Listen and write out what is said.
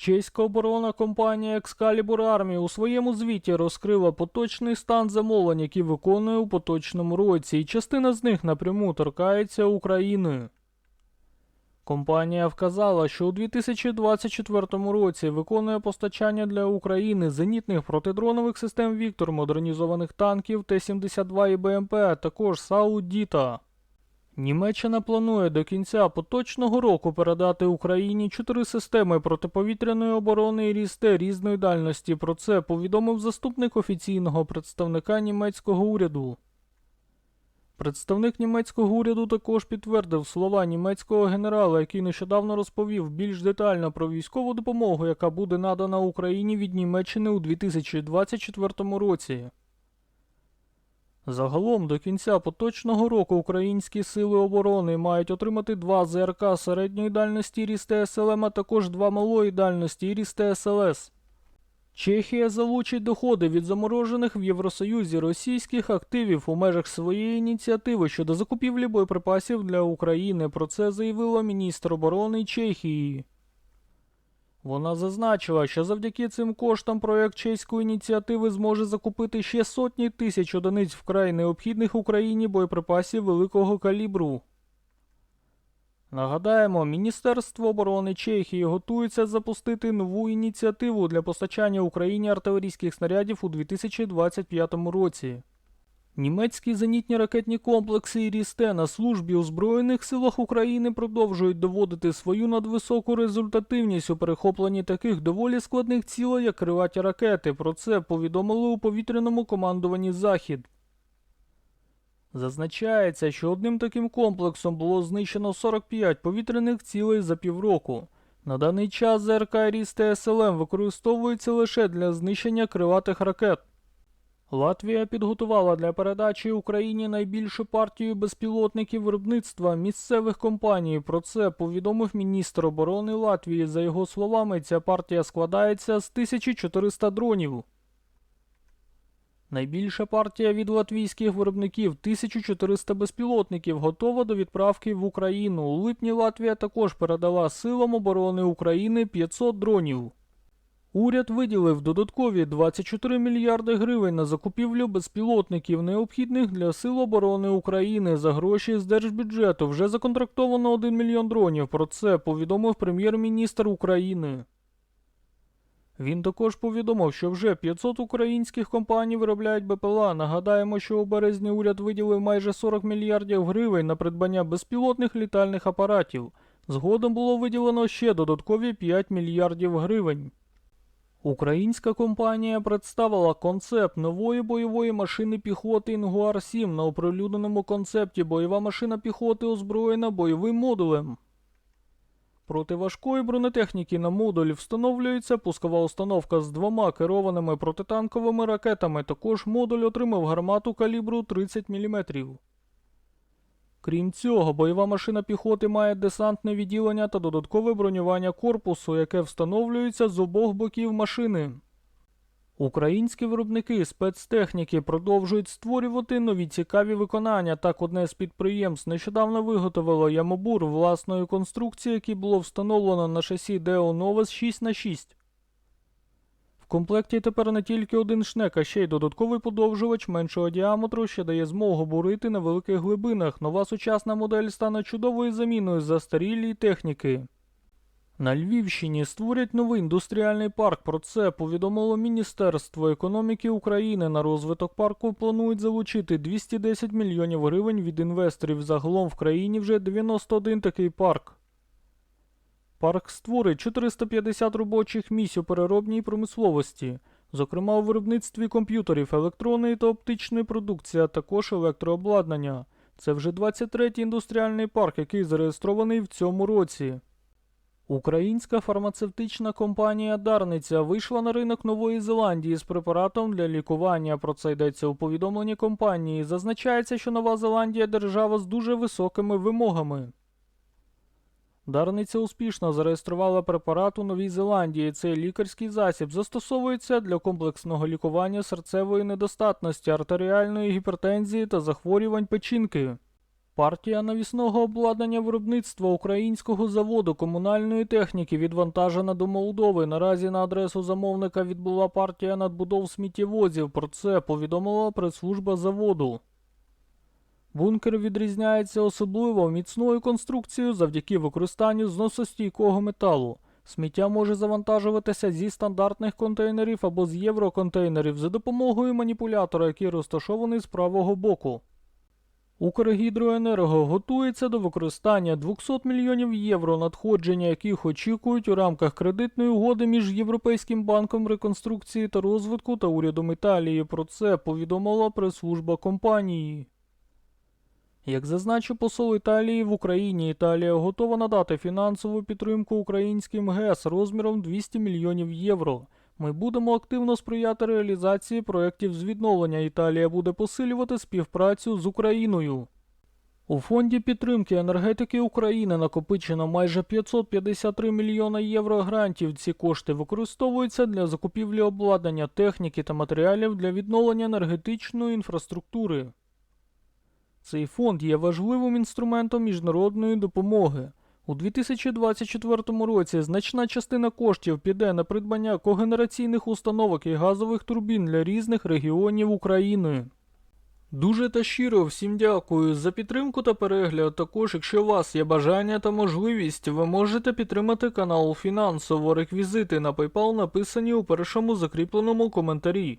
Чеська оборонна компанія Excalibur Army у своєму звіті розкрила поточний стан замовлень, які виконує у поточному році, і частина з них напряму торкається України. Компанія вказала, що у 2024 році виконує постачання для України зенітних протидронових систем Віктор, модернізованих танків Т-72 і БМП, а також САУ Діта. Німеччина планує до кінця поточного року передати Україні чотири системи протиповітряної оборони і рісте різної дальності. Про це повідомив заступник офіційного представника німецького уряду. Представник німецького уряду також підтвердив слова німецького генерала, який нещодавно розповів більш детально про військову допомогу, яка буде надана Україні від Німеччини у 2024 році. Загалом до кінця поточного року українські сили оборони мають отримати два ЗРК середньої дальності Рісте СЛМ, а також два малої дальності Рісте СЛС. Чехія залучить доходи від заморожених в Євросоюзі російських активів у межах своєї ініціативи щодо закупівлі боєприпасів для України. Про це заявила міністр оборони Чехії. Вона зазначила, що завдяки цим коштам проект чеської ініціативи зможе закупити ще сотні тисяч одиниць вкрай необхідних Україні боєприпасів великого калібру. Нагадаємо, Міністерство оборони Чехії готується запустити нову ініціативу для постачання Україні артилерійських снарядів у 2025 році. Німецькі зенітні ракетні комплекси і Рісте на службі у Збройних силах України продовжують доводити свою надвисоку результативність у перехопленні таких доволі складних цілей, як криваті ракети. Про це повідомили у повітряному командуванні Захід. Зазначається, що одним таким комплексом було знищено 45 повітряних цілей за півроку. На даний час ЗРК Рісте СЛМ використовується лише для знищення криватих ракет. Латвія підготувала для передачі Україні найбільшу партію безпілотників виробництва місцевих компаній. Про це повідомив міністр оборони Латвії. За його словами, ця партія складається з 1400 дронів. Найбільша партія від латвійських виробників 1400 безпілотників готова до відправки в Україну. У липні Латвія також передала силам оборони України 500 дронів. Уряд виділив додаткові 24 мільярди гривень на закупівлю безпілотників, необхідних для Сил оборони України. За гроші з держбюджету вже законтрактовано 1 мільйон дронів. Про це повідомив прем'єр-міністр України. Він також повідомив, що вже 500 українських компаній виробляють БПЛА. Нагадаємо, що у березні уряд виділив майже 40 мільярдів гривень на придбання безпілотних літальних апаратів. Згодом було виділено ще додаткові 5 мільярдів гривень. Українська компанія представила концепт нової бойової машини піхоти Інгуар 7 на оприлюдненому концепті бойова машина піхоти озброєна бойовим модулем. Проти важкої бронетехніки на модулі встановлюється пускова установка з двома керованими протитанковими ракетами. Також модуль отримав гармату калібру 30 мм. Крім цього, бойова машина піхоти має десантне відділення та додаткове бронювання корпусу, яке встановлюється з обох боків машини. Українські виробники спецтехніки продовжують створювати нові цікаві виконання. Так, одне з підприємств нещодавно виготовило ямобур власної конструкції, який було встановлено на шасі Deo Novus 6х6. Комплекті тепер не тільки один шнек, а ще й додатковий подовжувач меншого діаметру, що дає змогу бурити на великих глибинах. Нова сучасна модель стане чудовою заміною застарілій техніки. На Львівщині створять новий індустріальний парк. Про це повідомило Міністерство економіки України. На розвиток парку планують залучити 210 мільйонів гривень від інвесторів. Загалом в країні вже 91 такий парк. Парк створить 450 робочих місць у переробній промисловості, зокрема у виробництві комп'ютерів, електронної та оптичної продукції, а також електрообладнання. Це вже 23-й індустріальний парк, який зареєстрований в цьому році. Українська фармацевтична компанія Дарниця вийшла на ринок Нової Зеландії з препаратом для лікування. Про це йдеться у повідомленні компанії. Зазначається, що Нова Зеландія держава з дуже високими вимогами. Дарниця успішно зареєструвала препарат у Новій Зеландії. Цей лікарський засіб застосовується для комплексного лікування серцевої недостатності, артеріальної гіпертензії та захворювань печінки. Партія навісного обладнання виробництва українського заводу комунальної техніки відвантажена до Молдови. Наразі на адресу замовника відбула партія надбудов сміттєвозів. Про це повідомила прес-служба заводу. Бункер відрізняється особливо міцною конструкцією завдяки використанню зносостійкого металу. Сміття може завантажуватися зі стандартних контейнерів або з євроконтейнерів за допомогою маніпулятора, який розташований з правого боку. Укргідроенерго готується до використання 200 мільйонів євро, надходження яких очікують у рамках кредитної угоди між Європейським банком реконструкції та розвитку та урядом Італії. Про це повідомила прес-служба компанії. Як зазначив посол Італії в Україні, Італія готова надати фінансову підтримку українським ГЕС розміром 200 мільйонів євро. Ми будемо активно сприяти реалізації проєктів з відновлення. Італія буде посилювати співпрацю з Україною. У фонді підтримки енергетики України накопичено майже 553 мільйона євро грантів. Ці кошти використовуються для закупівлі обладнання, техніки та матеріалів для відновлення енергетичної інфраструктури. Цей фонд є важливим інструментом міжнародної допомоги. У 2024 році значна частина коштів піде на придбання когенераційних установок і газових турбін для різних регіонів України. Дуже та щиро всім дякую за підтримку та перегляд. Також, якщо у вас є бажання та можливість, ви можете підтримати канал фінансово. Реквізити на PayPal написані у першому закріпленому коментарі.